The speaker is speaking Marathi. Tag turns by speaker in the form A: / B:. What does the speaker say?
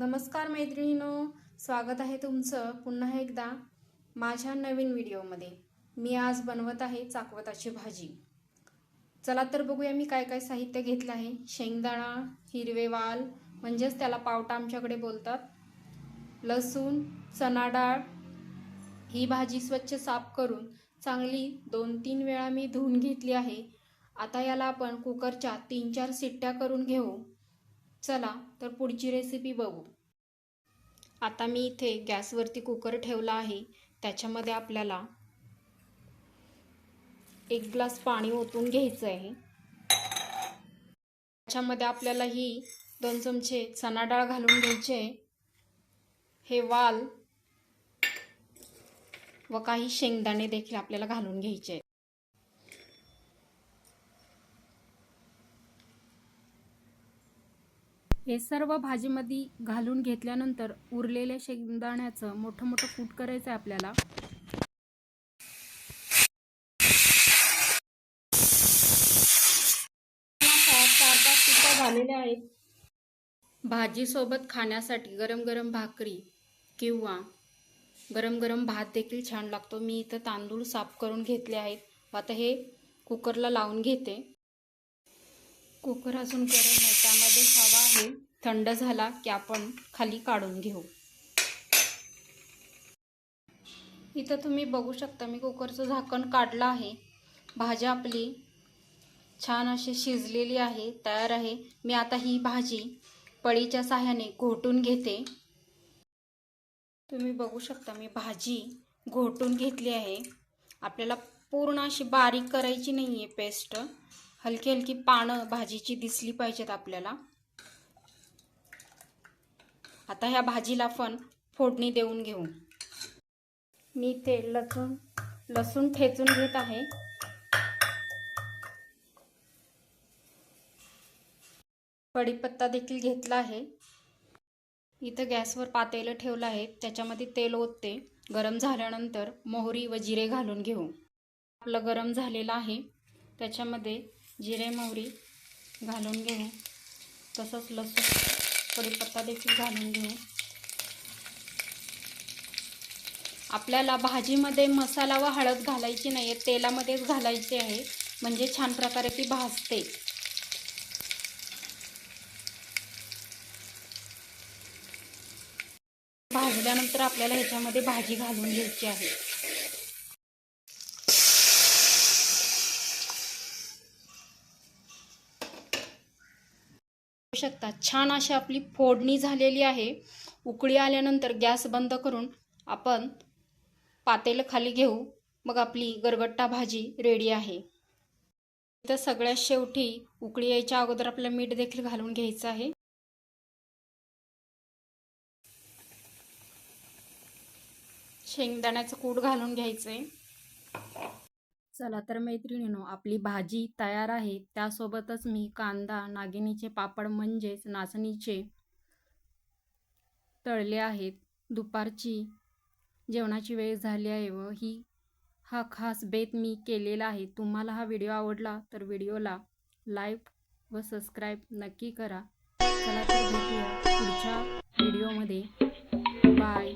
A: नमस्कार मैत्रिणीनो स्वागत आहे तुमचं पुन्हा एकदा माझ्या नवीन व्हिडिओमध्ये. मी आज बनवत आहे चाकवताची भाजी. चला तर बघूया मी काय काय साहित्य घेतलं आहे. शेंगदाणा हिरवे वाल म्हणजेच त्याला पावटा आमच्याकडे बोलतात. लसूण चणा डाळ ही भाजी स्वच्छ साफ करून चांगली दोन तीन वेळा मी धुवून घेतली आहे. आता याला आपण कुकरच्या तीन चार शिट्ट्या करून घेऊ. चला तर पुढची रेसिपी बघू. आता मी इथे गॅसवरती कुकर ठेवला आहे. त्याच्यामध्ये आपल्याला एक ग्लास पाणी ओतून घ्यायचं आहे त्याच्यामध्ये आपल्याला ही दोन चमचे चणा डाळ घालून घ्यायचे. आहे हे वाल व काही शेंगदाणे देखील आपल्याला घालून घ्यायचे. आहेत हे सर्व भाजीमध्ये घालून घेतल्यानंतर उरलेल्या शेंगदाण्याचं मोठं मोठं कूट करायचं आहे आपल्याला. चार झालेल्या आहेत भाजीसोबत खाण्यासाठी गरम गरम भाकरी किंवा गरम गरम भात देखील छान लागतो. मी इथं तांदूळ साफ करून घेतले आहेत. आता हे कुकरला लावून घेते. कुकर अजून गरम आहे हवा आहे थंड झाला की आपण खाली काढून घेऊ. इथं तुम्ही बघू शकता मी कुकरचं झाकण काढलं आहे. भाजी आपली छान अशी शिजलेली आहे तयार आहे. मी आता ही भाजी पळीच्या साह्याने घोटून घेते. तुम्ही बघू शकता मी भाजी घोटून घेतली आहे. आपल्याला पूर्ण अशी बारीक करायची नाही आहे पेस्ट. हलकी हलकी पानं भाजीची दिसली पाहिजेत आपल्याला. आता ह्या भाजीला आपण फोडणी देऊन घेऊ. मी ते लसूण लसूण ठेचून घेत आहे. कढीपत्ता देखील घेतला आहे. इथं गॅसवर पातेलं ठेवलं आहे. त्याच्यामध्ये तेल ओतते. गरम झाल्यानंतर मोहरी व जिरे घालून घेऊ. आपलं गरम झालेलं आहे. त्याच्यामध्ये जिरे मोहरी घालून घेऊ. तसंच लसूण कढीपत्ता देखील घालून घेऊ. आपल्याला भाजीमध्ये मसाला व हळद घालायची नाही आहे तेलामध्येच घालायची आहे. म्हणजे छान प्रकारे ती भाजते. भाजल्यानंतर आपल्याला ह्याच्यामध्ये भाजी घालून घ्यायची आहे. शकता छान अशी आपली फोडणी झालेली आहे. उकळी आल्यानंतर गॅस बंद करून आपण पातेलं खाली घेऊ. मग आपली गरगट्टा भाजी रेडी आहे. इथं सगळ्यात शेवटी उकळी यायच्या अगोदर आपल्याला मीठ देखील घालून घ्यायचं आहे. शेंगदाण्याचं कूट घालून घ्यायचं आहे चला तर मैत्रिणीनो आपली भाजी तयार आहे. त्यासोबतच मी कांदा नागिनीचे पापड म्हणजेच नाचणीचे तळले आहेत. दुपारची जेवणाची वेळ झाली आहे व ही हा खास बेत मी केलेला आहे. तुम्हाला हा व्हिडिओ आवडला तर व्हिडिओला लाईक व सबस्क्राईब नक्की करा. चला तर भेटूया पुढच्या व्हिडिओमध्ये. बाय.